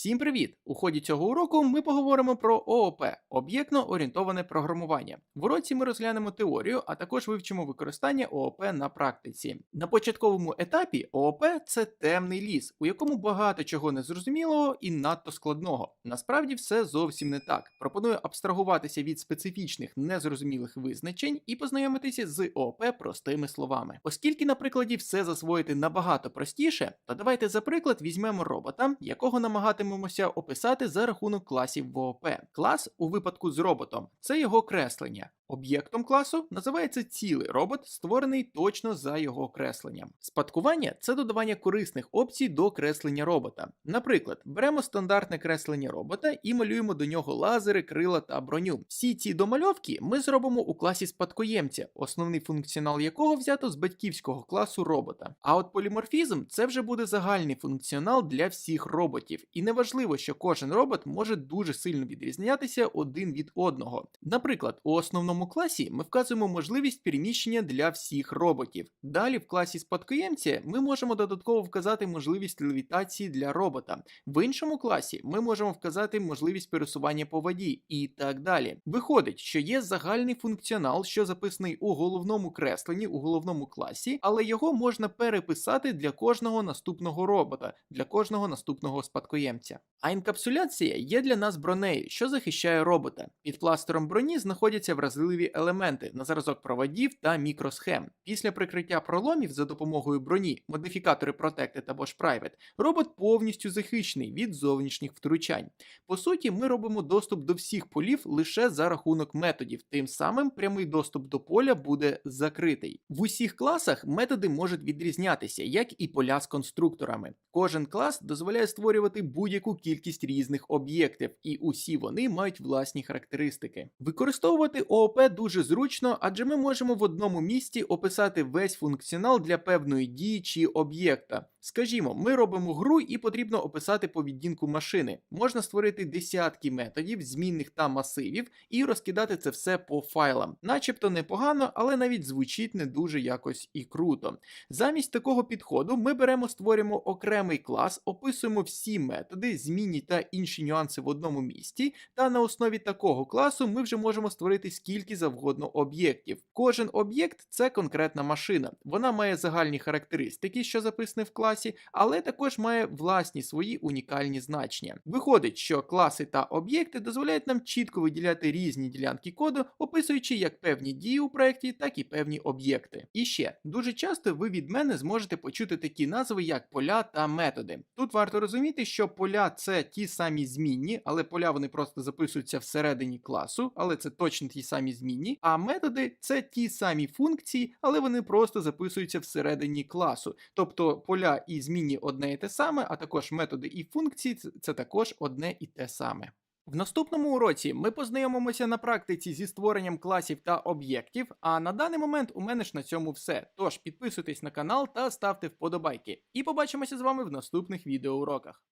Всім привіт! У ході цього уроку ми поговоримо про ООП об'єктно орієнтоване програмування. В уроці ми розглянемо теорію, а також вивчимо використання ООП на практиці. На початковому етапі ООП це темний ліс, у якому багато чого незрозумілого і надто складного. Насправді все зовсім не так. Пропоную абстрагуватися від специфічних незрозумілих визначень і познайомитися з ООП простими словами. Оскільки на прикладі все засвоїти набагато простіше, то давайте за приклад візьмемо робота, якого намагатимемося описати за рахунок класів ВОП. Клас у випадку з роботом це його креслення. Об'єктом класу називається цілий робот, створений точно за його кресленням. Спадкування це додавання корисних опцій до креслення робота. Наприклад, беремо стандартне креслення робота і малюємо до нього лазери, крила та броню. Всі ці домальовки ми зробимо у класі спадкоємця, основний функціонал якого взято з батьківського класу робота. А от поліморфізм це вже буде загальний функціонал для всіх роботів, і неважливо, що кожен робот може дуже сильно відрізнятися один від одного. Наприклад, у основному класі ми вказуємо можливість переміщення для всіх роботів. Далі в класі спадкоємця ми можемо додатково вказати можливість левітації для робота. В іншому класі ми можемо вказати можливість пересування по воді і так далі. Виходить, що є загальний функціонал, що записаний у головному кресленні, у головному класі, але його можна переписати для кожного наступного робота, для кожного наступного спадкоємця. А інкапсуляція є для нас бронею, що захищає робота. Під пластером броні знаходяться вразливі елементи на зразок проводів та мікросхем. Після прикриття проломів за допомогою броні, модифікатори Protected або ж Private, робот повністю захищений від зовнішніх втручань. По суті, ми робимо доступ до всіх полів лише за рахунок методів, тим самим прямий доступ до поля буде закритий. В усіх класах методи можуть відрізнятися, як і поля з конструкторами. Кожен клас дозволяє створювати будь-яку кількість різних об'єктів, і усі вони мають власні характеристики. Використовувати ООП дуже зручно, адже ми можемо в одному місці описати весь функціонал для певної дії чи об'єкта. Скажімо, ми робимо гру і потрібно описати поведінку машини. Можна створити десятки методів, змінних та масивів, і розкидати це все по файлам. Начебто непогано, але навіть звучить не дуже якось і круто. Замість такого підходу ми беремо, створюємо окремий клас, описуємо всі методи, змінні та інші нюанси в одному місці, та на основі такого класу ми вже можемо створити скільки завгодно об'єктів. Кожен об'єкт це конкретна машина. Вона має загальні характеристики, що записані в класі, але також має власні свої унікальні значення. Виходить, що класи та об'єкти дозволяють нам чітко виділяти різні ділянки коду, описуючи як певні дії у проєкті, так і певні об'єкти. І ще дуже часто ви від мене зможете почути такі назви, як поля та методи. Тут варто розуміти, що поля це ті самі змінні, але поля вони просто записуються всередині класу, але це точно ті самі змінні. А методи це ті самі функції, але вони просто записуються всередині класу. Тобто поля і змінні одне і те саме, а також методи і функції це також одне і те саме. В наступному уроці ми познайомимося на практиці зі створенням класів та об'єктів. А на даний момент у мене ж на цьому все. Тож підписуйтесь на канал та ставте вподобайки. І побачимося з вами в наступних відеоуроках.